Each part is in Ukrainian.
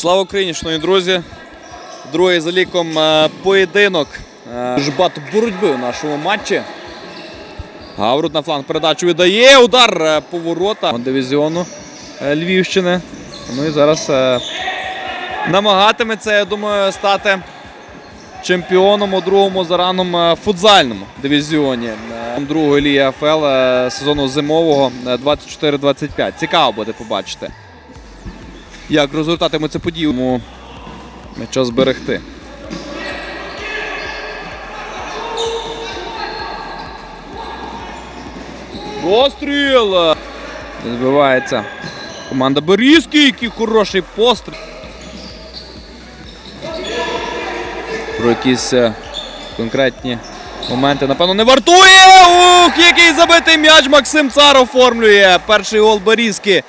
Слава Україні, шановні друзі! Другий за ліком е, поєдинок. Дуже багато боротьби у нашому матчі. Гаврут на фланг передачу віддає. Удар е, по воротах дивізіону е, Львівщини. Ну і зараз намагатиметься, я думаю, стати чемпіоном у другому зараном футзальному дивізіоні другої ліги АФЛ сезону зимового е, 24-25. Цікаво буде побачити, як розгортатимуться події. Тому час зберегти. Постріл! Збивається команда Берізький, який хороший постріл. Про якісь е, конкретні моменти, напевно, не вартує. Ух, який забитий м'яч Максим Цар оформлює. Перший гол Берізки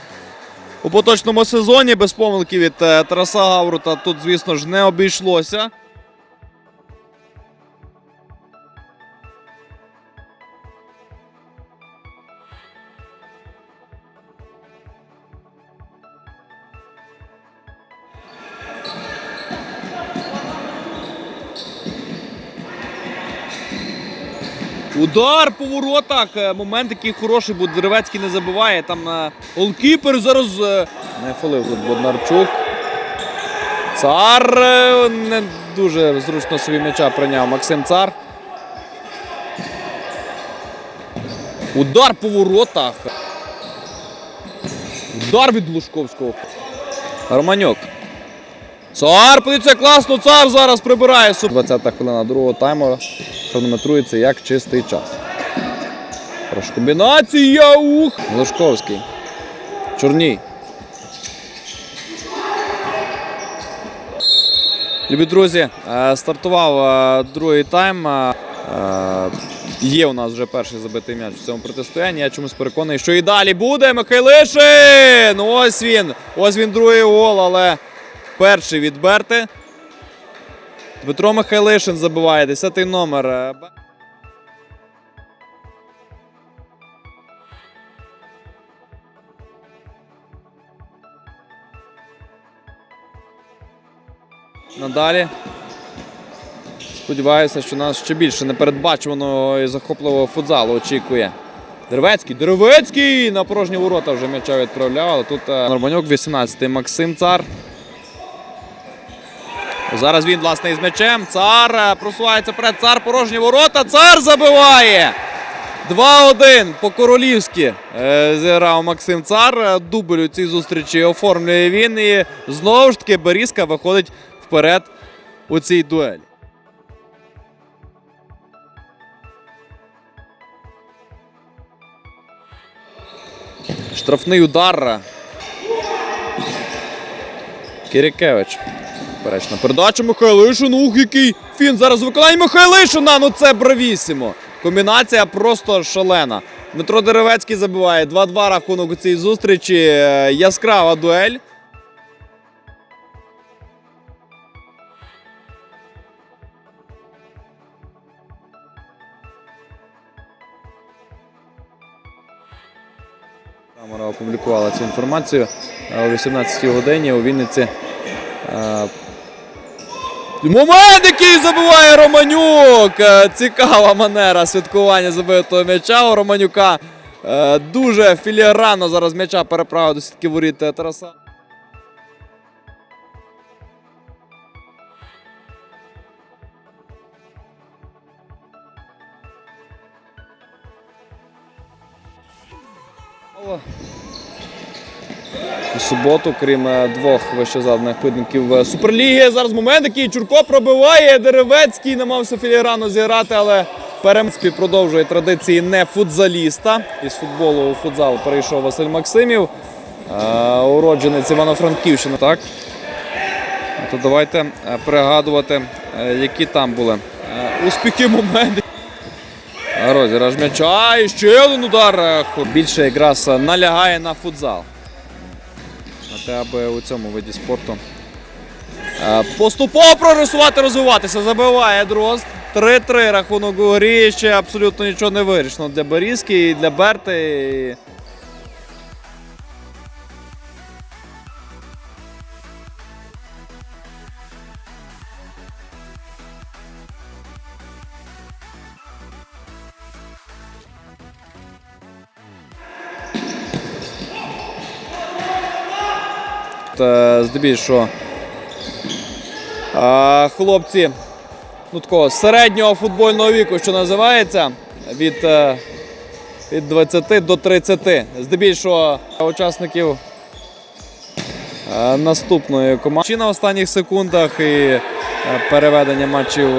у поточному сезоні. Без помилки від е, Тараса Гаврута тут, звісно ж, не обійшлося. Удар по воротах. Е, Момент який хороший, бо Деревецький не забиває. Там на голкіпер зараз е, не фолив Боднарчук. Цар е, не дуже зручно собі м'яча прийняв Максим Цар. Удар по воротах. Удар від Лужковського. Романюк. Цар, подивіться, класно, цар зараз прибирає. 20-та хвилина другого тайму хронометрується як чистий час. Комбінація. Ух! Лужковський. Чорній. Любі друзі, е, стартував е, другий тайм. Е, Є у нас вже перший забитий м'яч в цьому протистоянні. Я чомусь переконаний, що і далі буде. Михайлишин! Ось він. Ось він другий гол, але перший від Берти. Дмитро Михайлишин забиває 10-й номер. Надалі. Сподіваюся, що нас ще більше непередбачуваного і захопливого футзалу очікує. Деревецький, Деревецький! На порожні ворота вже м'яча відправляв. Тут е, Норманюк, 18-й Максим Цар. Зараз він, власне, із м'ячем. Цар е, просувається перед цар, порожні ворота. Цар забиває! 2-1 по-королівськи е, зіграв Максим Цар. Е, Дубль у цій зустрічі оформлює він. І знову ж таки Берізка виходить вперед у цій дуелі. Штрафний удар. Кирикевич. Перечна передача Михайлишин. Ух, який фін зараз виконає Михайлишина. Ну це бравісімо. Комбінація просто шалена. Дмитро Деревецький забиває 2-2 рахунок у цій зустрічі. Е, Яскрава дуель. Камера опублікувала цю інформацію е, о 18 годині у Вінниці. Момент, який забиває Романюк! Е, Цікава манера святкування забитого м'яча у Романюка. Е, Дуже філігранно зараз м'яча переправив до сітки воріт е, Тараса. У суботу, крім е, двох вищезаданих поєдинків Суперліги. Зараз момент, який Чурко пробиває. Деревецький намагався філігранно зіграти, але Перемспі продовжує традиції не футзаліста. Із футболу у футзал перейшов Василь Максимів. Е, Уродженець Івано-Франківщини. Так. То давайте е, пригадувати, які там були успіхи моменти. Розіграш м'яча. І ще один удар. Більше якраз налягає на футзал на аби у цьому виді спорту е, поступово прогресувати, розвиватися. Забиває Дрозд. 3-3 рахунок у грі. Ще абсолютно нічого не вирішено для Берізки і для Берти. Здебільшого е, хлопці ну, такого середнього футбольного віку, що називається, від, е, від 20 до 30. Здебільшого учасників е, наступної команди. Чи на останніх секундах і переведення матчів.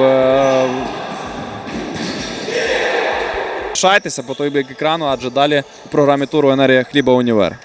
Шайтеся по той бік екрану, адже далі в програмі туру енергія хліба універ.